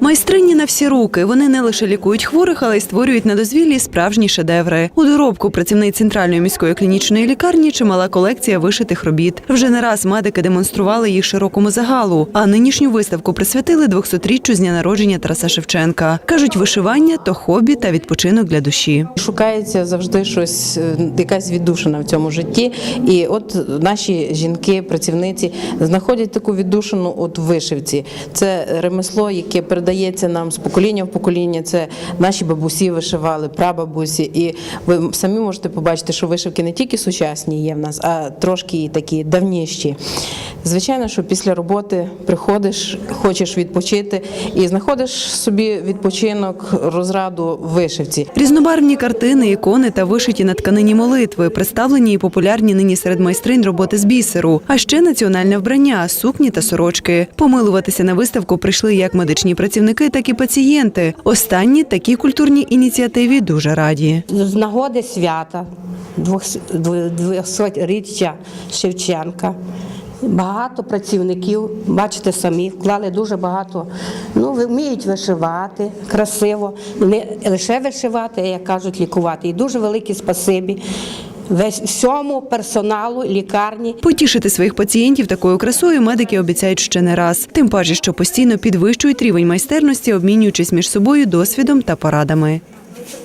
Майстрині на всі руки. Вони не лише лікують хворих, але й створюють на дозвіллі справжні шедеври. У доробку працівниць центральної міської клінічної лікарні чимала колекція вишитих робіт. Вже не раз медики демонстрували їх широкому загалу. А нинішню виставку присвятили 200-річчю з дня народження Тараса Шевченка. кажуть, вишивання то хобі та відпочинок для душі. Шукається завжди щось, е, якась віддушина в цьому житті. І от наші жінки, працівниці, знаходять таку віддушину от вишивці. Це ремесло, яке передається нам з покоління в покоління. Це наші бабусі вишивали, прабабусі. І ви самі можете побачити, що вишивки не тільки сучасні є в нас, а трошки і такі давніші. Звичайно, що після роботи приходиш, хочеш відпочити і знаходиш собі відпочинок, розраду вишивці. Різнобарвні картини, ікони та вишиті на тканині молитви, представлені і популярні нині серед майстринь роботи з бісеру, а ще національне вбрання, сукні та сорочки. Помилуватися на виставку прийшли як медичні працівники, так і пацієнти. Останні такій культурній ініціативі дуже раді. з нагоди свята 200-річчя Шевченка. Багато працівників, бачите самі, вклали дуже багато. Ну, вміють вишивати красиво, не лише вишивати, а як кажуть, лікувати. І дуже велике спасибі весь всьому персоналу лікарні. Потішити своїх пацієнтів такою красою медики обіцяють ще не раз. Тим паче, що постійно підвищують рівень майстерності, обмінюючись між собою досвідом та порадами.